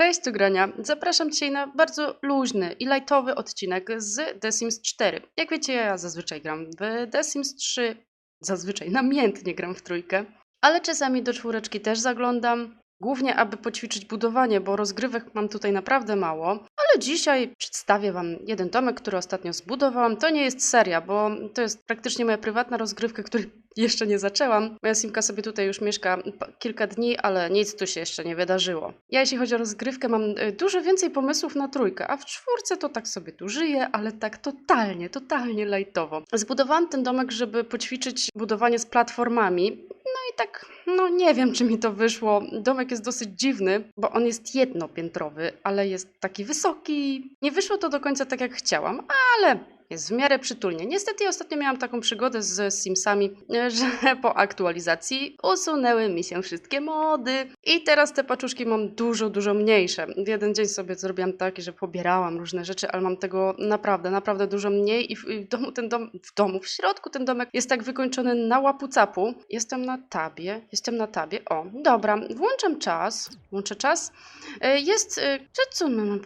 Cześć, tu Grania. Zapraszam Cię na bardzo luźny i lightowy odcinek z The Sims 4. Jak wiecie, ja zazwyczaj gram w The Sims 3, zazwyczaj namiętnie gram w trójkę, ale czasami do czwóreczki też zaglądam, głównie aby poćwiczyć budowanie, bo rozgrywek mam tutaj naprawdę mało. Ale dzisiaj przedstawię Wam jeden domek, który ostatnio zbudowałam. To nie jest seria, bo to jest praktycznie moja prywatna rozgrywka, której jeszcze nie zaczęłam. Moja Simka sobie tutaj już mieszka kilka dni, ale nic tu się jeszcze nie wydarzyło. Ja jeśli chodzi o rozgrywkę mam y, dużo więcej pomysłów na trójkę, a w czwórce to tak sobie tu żyję, ale tak totalnie, totalnie lajtowo. Zbudowałam ten domek, żeby poćwiczyć budowanie z platformami. No tak, no nie wiem, czy mi to wyszło. Domek jest dosyć dziwny, bo on jest jednopiętrowy, ale jest taki wysoki. Nie wyszło to do końca tak, jak chciałam, ale jest w miarę przytulnie. Niestety ostatnio miałam taką przygodę z Simsami, e, że po aktualizacji usunęły mi się wszystkie mody i teraz te paczuszki mam dużo, dużo mniejsze. W jeden dzień sobie zrobiłam taki, że pobierałam różne rzeczy, ale mam tego naprawdę, naprawdę dużo mniej i w, i w domu ten dom, w domu, w środku ten domek jest tak wykończony na łapu-capu. Jestem na tabie, jestem na tabie. O, dobra, włączam czas, włączę czas. E, Jest, e, co, co my mamy.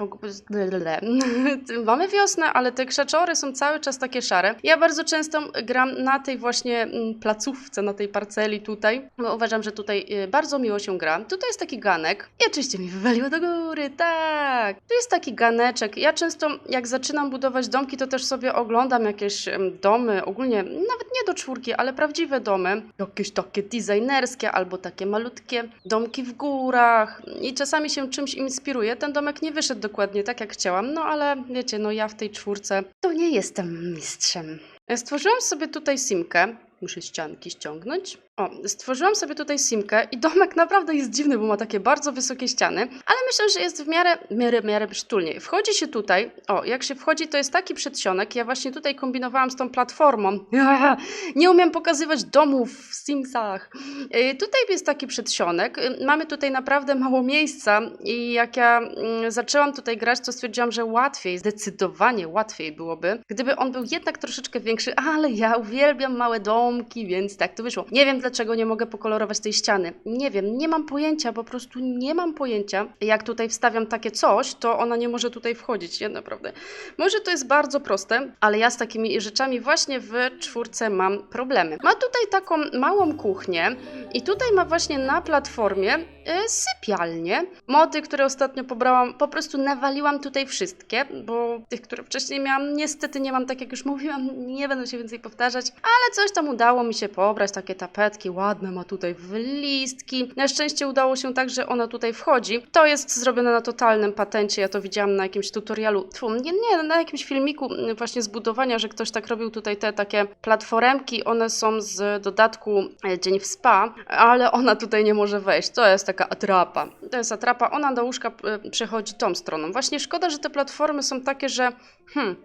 Mamy wiosnę, ale te krzaczory są cały czas takie szare. Ja bardzo często gram na tej właśnie mm, placówce, na tej parceli tutaj, bo uważam, że tutaj e, bardzo miło się gra. Tutaj jest taki ganek i oczywiście mi wywaliło do góry, tak. Tu jest taki ganeczek. Ja często jak zaczynam budować domki, to też sobie oglądam jakieś em, domy, ogólnie nawet nie do czwórki, ale prawdziwe domy. Jakieś takie designerskie albo takie malutkie domki w górach i czasami się czymś inspiruję. Ten domek nie wyszedł dokładnie tak, jak chciałam, no ale wiecie, no ja w tej czwórce to nie jestem mistrzem. Stworzyłam sobie tutaj simkę. Muszę ścianki ściągnąć. O, stworzyłam sobie tutaj simkę i domek naprawdę jest dziwny, bo ma takie bardzo wysokie ściany, ale myślę, że jest w miarę, miarę, miarę przytulnie. Wchodzi się tutaj, o, jak się wchodzi, to jest taki przedsionek. Ja właśnie tutaj kombinowałam z tą platformą. Nie umiem pokazywać domów w Simsach. Yy, Tutaj jest taki przedsionek. Yy, Mamy tutaj naprawdę mało miejsca i jak ja mm, zaczęłam tutaj grać, to stwierdziłam, że łatwiej, zdecydowanie łatwiej byłoby, gdyby on był jednak troszeczkę większy, ale ja uwielbiam małe domki, więc tak to wyszło. Nie wiem dlaczego nie mogę pokolorować tej ściany. Nie wiem, nie mam pojęcia, po prostu nie mam pojęcia. Jak tutaj wstawiam takie coś, to ona nie może tutaj wchodzić, ja naprawdę. Może to jest bardzo proste, ale ja z takimi rzeczami właśnie w czwórce mam problemy. Ma tutaj taką małą kuchnię i tutaj ma właśnie na platformie y, sypialnię. Mody, które ostatnio pobrałam, po prostu nawaliłam tutaj wszystkie, bo tych, które wcześniej miałam, niestety nie mam, tak jak już mówiłam, nie będę się więcej powtarzać, ale coś tam udało mi się pobrać, takie tapetki ładne, ma tutaj listki. Na szczęście udało się tak, że ona tutaj wchodzi. To jest zrobione na totalnym patencie, ja to widziałam na jakimś tutorialu, tfu, nie, nie, na jakimś filmiku właśnie z budowania, że ktoś tak robił tutaj te takie platformki, one są z dodatku e, Dzień w Spa, ale ona tutaj nie może wejść. To jest taka atrapa. To jest atrapa, ona do łóżka e, przechodzi tą stroną. Właśnie szkoda, że te platformy są takie, że hmm,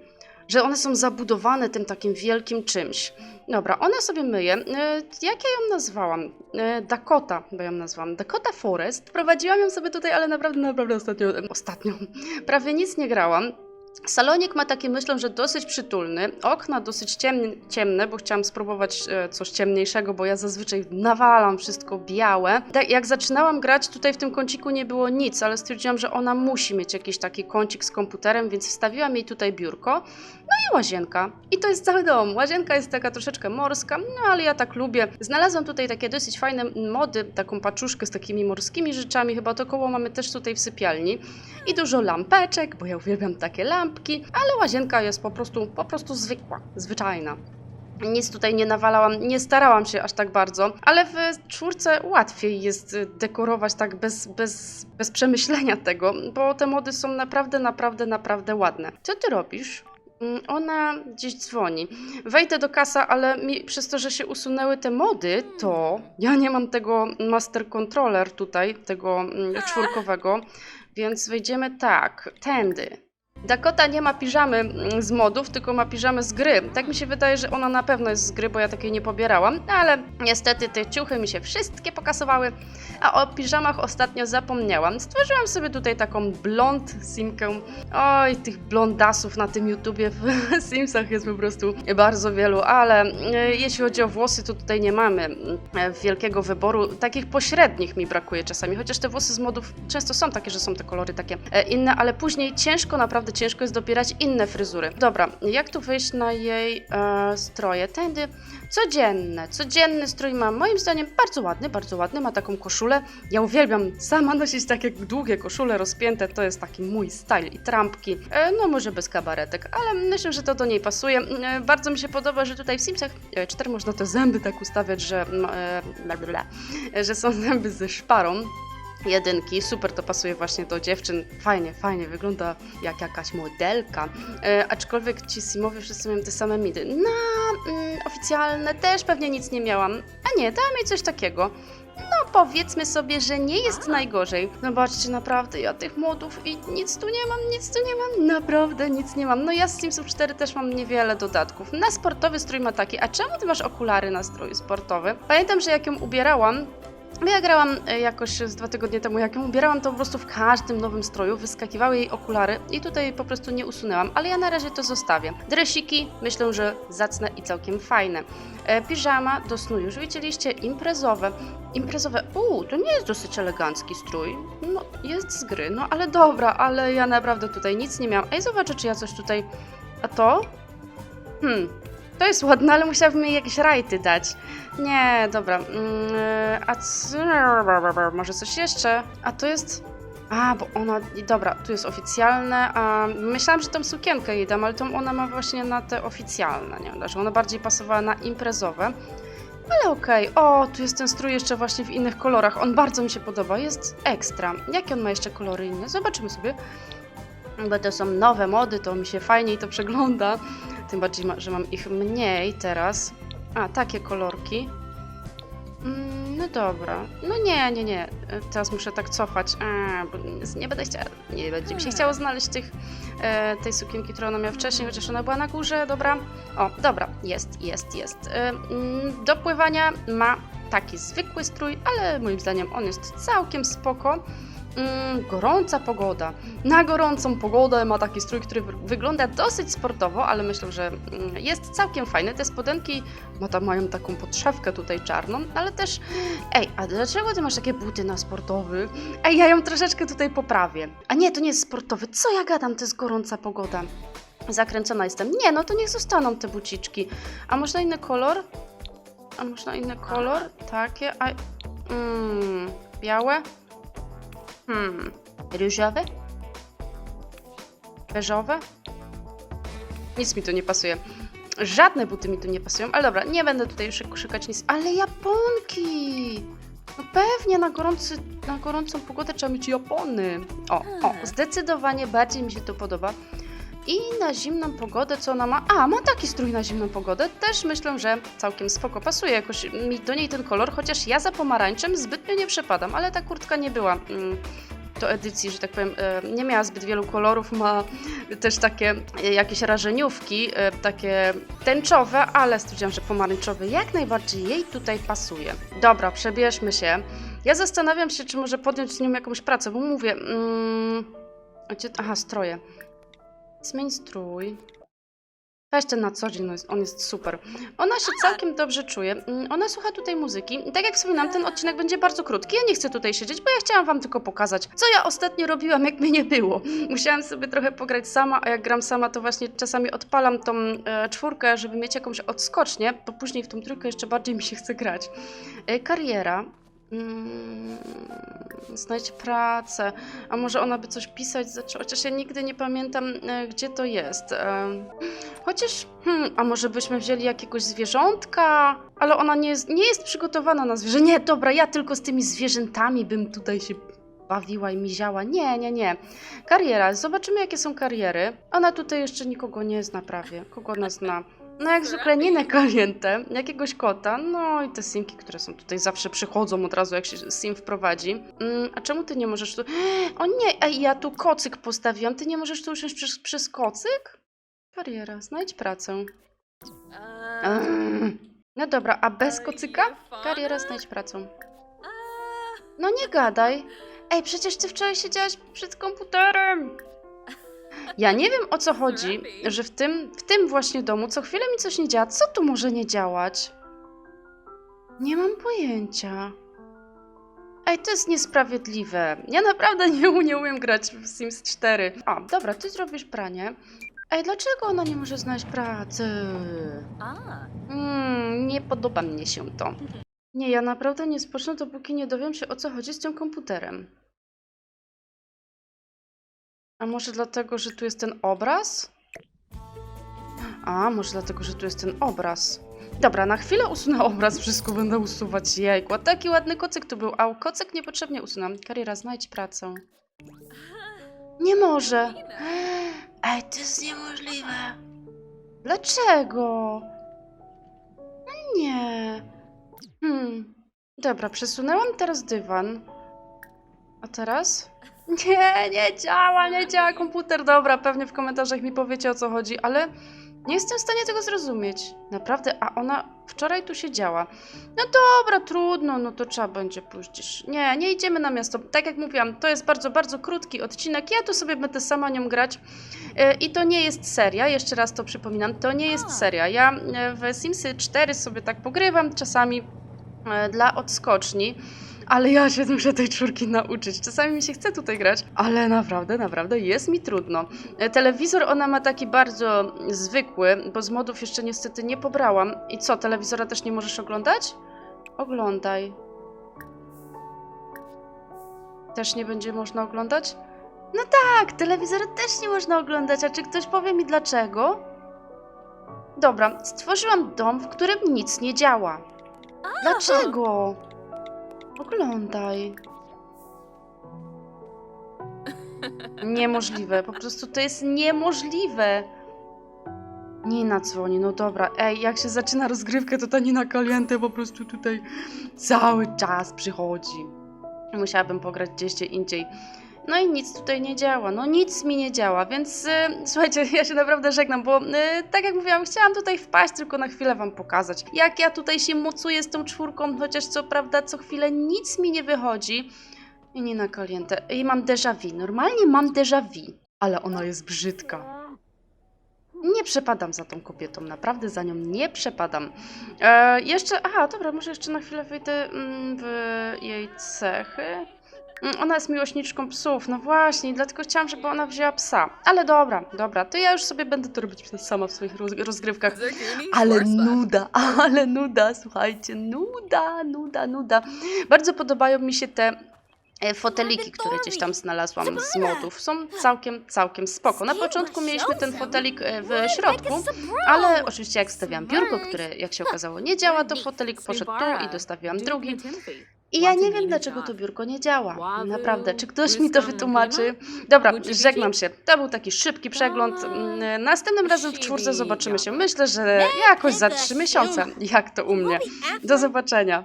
że one są zabudowane tym takim wielkim czymś. Dobra, ona sobie myje. Jak ja ją nazwałam? E, Dakota, bo ją nazwałam. Dakota Forest. Prowadziłam ją sobie tutaj, ale naprawdę, naprawdę ostatnio, ostatnio prawie nic nie grałam. Salonik ma taki, myślę, że dosyć przytulny. Okna dosyć ciemne, ciemne bo chciałam spróbować e, coś ciemniejszego, bo ja zazwyczaj nawalam wszystko białe. Tak, jak zaczynałam grać, tutaj w tym kąciku nie było nic, ale stwierdziłam, że ona musi mieć jakiś taki kącik z komputerem, więc wstawiłam jej tutaj biurko. No i łazienka. I to jest cały dom. Łazienka jest taka troszeczkę morska, no ale ja tak lubię. Znalazłam tutaj takie dosyć fajne mody, taką paczuszkę z takimi morskimi rzeczami. Chyba to koło mamy też tutaj w sypialni. I dużo lampeczek, bo ja uwielbiam takie lampki, ale łazienka jest po prostu, po prostu zwykła, zwyczajna. Nic tutaj nie nawalałam, nie starałam się aż tak bardzo, ale w czwórce łatwiej jest dekorować tak bez, bez, bez przemyślenia tego, bo te mody są naprawdę, naprawdę, naprawdę ładne. Co ty robisz? Mm, Ona gdzieś dzwoni. Wejdę do kasa, ale mi, przez to, że się usunęły te mody, to ja nie mam tego master controller tutaj, tego mm, czwórkowego, więc wejdziemy tak, tędy. Dakota nie ma piżamy mm, z modów, tylko ma piżamę z gry. Tak mi się wydaje, że ona na pewno jest z gry, bo ja takiej nie pobierałam, ale niestety te ciuchy mi się wszystkie pokasowały, a o piżamach ostatnio zapomniałam. Stworzyłam sobie tutaj taką blond simkę. Oj, tych blondasów na tym YouTubie w Simsach jest po prostu bardzo wielu, ale e, jeśli chodzi o włosy, to tutaj nie mamy e, wielkiego wyboru. Takich pośrednich mi brakuje czasami, chociaż te włosy z modów często są takie, że są te kolory takie e, inne, ale później ciężko, naprawdę ciężko jest dobierać inne fryzury. Dobra, jak tu wyjść na jej e, stroje? Tędy codzienne, codzienny strój ma moim zdaniem bardzo ładny, bardzo ładny, ma taką koszulę. Ja uwielbiam sama nosić takie długie koszule rozpięte, to jest taki mój style i trampki. E, no może bez kabaretek, ale myślę, że to do niej pasuje. E, bardzo mi się podoba, że tutaj w Simsach e, 4 można te zęby tak ustawiać, że, e, bla, bla, bla, że są zęby ze szparą jedynki. Super to pasuje właśnie do dziewczyn. Fajnie, fajnie, wygląda jak jakaś modelka. E, aczkolwiek ci simowie wszyscy mają te same midy. No, mm, oficjalne też pewnie nic nie miałam. A nie, dałam jej coś takiego. No powiedzmy sobie, że nie jest najgorzej. Zobaczcie, naprawdę, ja tych modów i nic tu nie mam, nic tu nie mam, naprawdę nic nie mam. No ja z Simsów 4 też mam niewiele dodatków. Na sportowy strój ma taki, a czemu ty masz okulary na strój sportowy? Pamiętam, że jak ją ubierałam, Ja grałam e, jakoś z dwa tygodnie temu, jak ją ubierałam, to po prostu w każdym nowym stroju wyskakiwały jej okulary i tutaj po prostu nie usunęłam, ale ja na razie to zostawię. Dresiki myślę, że zacne i całkiem fajne. E, piżama do snu już widzieliście, imprezowe. Imprezowe, uuu, to nie jest dosyć elegancki strój, no jest z gry, no ale dobra, ale ja naprawdę tutaj nic nie miałam. Ej, zobaczę, czy ja coś tutaj... A to? Hmm, to jest ładne, ale musiałabym jej jakieś rajty dać. Nie, dobra. Mm, a co... Może coś jeszcze? A to jest... A, bo ona... Dobra, tu jest oficjalne, a myślałam, że tą sukienkę jej dam, ale tą ona ma właśnie na te oficjalne, nie wiem, że ona bardziej pasowała na imprezowe. Ale okej, o, tu jest ten strój jeszcze właśnie w innych kolorach, on bardzo mi się podoba, jest ekstra. Jakie on ma jeszcze kolory inne? Zobaczymy sobie. Bo to są nowe mody, to mi się fajniej to przegląda. Tym bardziej, że mam ich mniej teraz. A, takie kolorki. Mm, no dobra. No nie, nie, nie. Teraz muszę tak cofać. A, bo nie będę chciała. Nie będzie mi się chciało znaleźć tych, e, tej sukienki, którą ona miała wcześniej, chociaż ona była na górze. Dobra. O, dobra. Jest, jest, jest. E, mm, do pływania ma taki zwykły strój, ale moim zdaniem on jest całkiem spoko. Mm, gorąca pogoda. Na gorącą pogodę ma taki strój, który wy- wygląda dosyć sportowo, ale myślę, że mm, jest całkiem fajny. Te spodenki ma tam, mają taką podszewkę tutaj czarną, ale też. Ej, a dlaczego ty masz takie buty na sportowy? Ej, ja ją troszeczkę tutaj poprawię. A nie, to nie jest sportowy. Co ja gadam? To jest gorąca pogoda. Zakręcona jestem. Nie, no to niech zostaną te buciczki. A można inny kolor? A można inny kolor? Takie, a... Mm, białe? Hmm, ryżowe? Beżowe? Nic mi tu nie pasuje. Żadne buty mi tu nie pasują, ale dobra, nie będę tutaj już szukać nic. Ale japonki! No pewnie na, gorący, na gorącą pogodę trzeba mieć japony. O, o, zdecydowanie bardziej mi się to podoba. I na zimną pogodę, co ona ma? A, ma taki strój na zimną pogodę. Też myślę, że całkiem spoko pasuje jakoś mi do niej ten kolor, chociaż ja za pomarańczem zbytnio nie przepadam, ale ta kurtka nie była mm, do edycji, że tak powiem, e, nie miała zbyt wielu kolorów, ma też takie e, jakieś rażeniówki, e, takie tęczowe, ale stwierdziłam, że pomarańczowy jak najbardziej jej tutaj pasuje. Dobra, przebierzmy się. Ja zastanawiam się, czy może podjąć z nią jakąś pracę, bo mówię... Mm, aha, stroje. Zmień strój. Weź ten na co dzień, no jest, on jest super. Ona się całkiem dobrze czuje. Mm, Ona słucha tutaj muzyki. I tak jak wspominam, ten odcinek będzie bardzo krótki. Ja nie chcę tutaj siedzieć, bo ja chciałam wam tylko pokazać, co ja ostatnio robiłam, jak mnie nie było. Musiałam sobie trochę pograć sama, a jak gram sama, to właśnie czasami odpalam tą e, czwórkę, żeby mieć jakąś odskocznię, bo później w tą trójkę jeszcze bardziej mi się chce grać. E, kariera. Mm, znajdź pracę. A może ona by coś pisać zaczęła? Chociaż ja nigdy nie pamiętam, e, gdzie to jest. E, chociaż, hmm, a może byśmy wzięli jakiegoś zwierzątka? Ale ona nie jest, nie jest przygotowana na zwierzę. Nie, dobra, ja tylko z tymi zwierzętami bym tutaj się bawiła i miziała. Nie, nie, nie. Kariera. Zobaczymy, jakie są kariery. Ona tutaj jeszcze nikogo nie zna prawie. Kogo ona zna? No jak zwykle nie na kalientę, jakiegoś kota, no i te simki, które są tutaj zawsze przychodzą od razu jak się sim wprowadzi. Mm, a czemu ty nie możesz tu... O nie, ej, ja tu kocyk postawiłam, ty nie możesz tu usiąść przez, przez kocyk? Kariera, znajdź pracę. No dobra, a bez kocyka? Kariera, znajdź pracę. No nie gadaj. Ej, przecież ty wczoraj siedziałaś przed komputerem. Ja nie wiem o co chodzi, że w tym, w tym właśnie domu co chwilę mi coś nie działa. Co tu może nie działać? Nie mam pojęcia. Ej, to jest niesprawiedliwe. Ja naprawdę nie, nie umiem grać w Sims 4. O, dobra, ty zrobisz pranie. Ej, dlaczego ona nie może znaleźć pracy? Hmm, nie podoba mnie się to. Nie, ja naprawdę nie spocznę, dopóki nie dowiem się o co chodzi z tym komputerem. A może dlatego, że tu jest ten obraz? A, może dlatego, że tu jest ten obraz. Dobra, na chwilę usunę obraz, wszystko będę usuwać. Jejku, a taki ładny kocyk tu był, a kocyk niepotrzebnie usunę. Kariera, znajdź pracę. Nie może. Ej, to jest niemożliwe. Dlaczego? No nie. Hmm. Dobra, przesunęłam teraz dywan. A teraz? Nie, nie działa, nie działa komputer. Dobra, pewnie w komentarzach mi powiecie o co chodzi, ale nie jestem w stanie tego zrozumieć. Naprawdę, a ona wczoraj tu siedziała. No dobra, trudno, no to trzeba będzie pójść. Nie, nie idziemy na miasto. Tak jak mówiłam, to jest bardzo, bardzo krótki odcinek. Ja tu sobie będę sama nią grać. E, I to nie jest seria, jeszcze raz to przypominam, to nie jest seria. Ja e, w Simsy 4 sobie tak pogrywam czasami e, dla odskoczni. Ale ja się muszę tej czwórki nauczyć. Czasami mi się chce tutaj grać, ale naprawdę, naprawdę jest mi trudno. Telewizor ona ma taki bardzo zwykły, bo z modów jeszcze niestety nie pobrałam. I co, telewizora też nie możesz oglądać? Oglądaj. Też nie będzie można oglądać? No tak, telewizora też nie można oglądać, a czy ktoś powie mi dlaczego? Dobra, stworzyłam dom, w którym nic nie działa. Dlaczego? Oglądaj. Niemożliwe, po prostu to jest niemożliwe. Nina dzwoni, no dobra. Ej, jak się zaczyna rozgrywkę, to ta Nina Kaliente po prostu tutaj cały czas przychodzi. Musiałabym pograć gdzieś indziej. No i nic tutaj nie działa, no nic mi nie działa, więc y, słuchajcie, ja się naprawdę żegnam, bo y, tak jak mówiłam, chciałam tutaj wpaść, tylko na chwilę wam pokazać, jak ja tutaj się mocuję z tą czwórką, chociaż co prawda co chwilę nic mi nie wychodzi. I nie na kalientę. I mam déjà vu, normalnie mam déjà vu, ale ona jest brzydka. Nie przepadam za tą kobietą, naprawdę za nią nie przepadam. E, jeszcze, aha, dobra, może jeszcze na chwilę wyjdę mm, w jej cechy. Mm, Ona jest miłośniczką psów, no właśnie, dlatego chciałam, żeby ona wzięła psa. Ale dobra, dobra, to ja już sobie będę to robić sama w swoich roz- rozgrywkach. Ale nuda, ale nuda, słuchajcie, nuda, nuda, nuda. Bardzo podobają mi się te e, foteliki, które gdzieś tam znalazłam z modów. Są całkiem, całkiem spoko. Na początku mieliśmy ten fotelik e, w środku, ale oczywiście jak stawiałam biurko, które jak się okazało nie działa, to fotelik poszedł tu i dostawiłam drugi. I ja nie wiem, dlaczego to biurko nie działa. Naprawdę, czy ktoś mi to wytłumaczy? Dobra, żegnam się. To był taki szybki przegląd. Mm, Następnym razem w czwórce zobaczymy się. Myślę, że jakoś za trzy miesiące, jak to u mnie. Do zobaczenia.